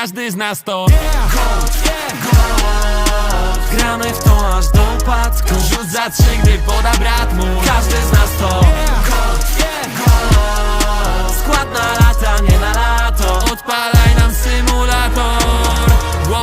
Każdy z nas to. Gramy w to aż do upadku. Rzut za trzy, gdy poda brat mój Każdy z nas to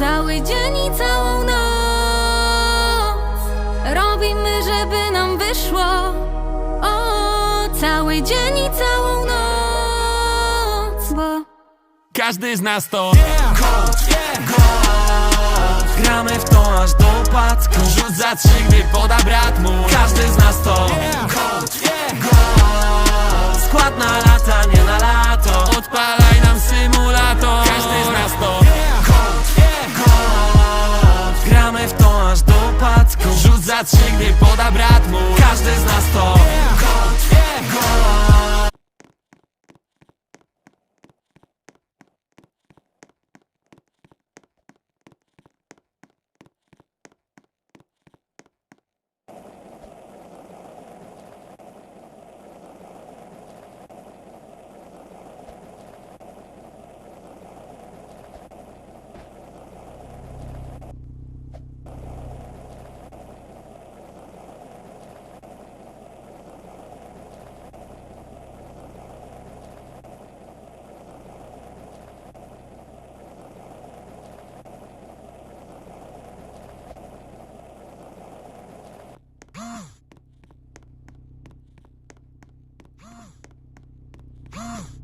Cały dzień i całą noc Robimy, żeby nam wyszło. O, Cały dzień i całą noc Bo Każdy z nas to Gramy w to aż do upadku. Rzut za trzy, gdy poda brat mój. Każdy z nas to Skład trzy, gdy poda brat mój. Każdy z nas to Huh?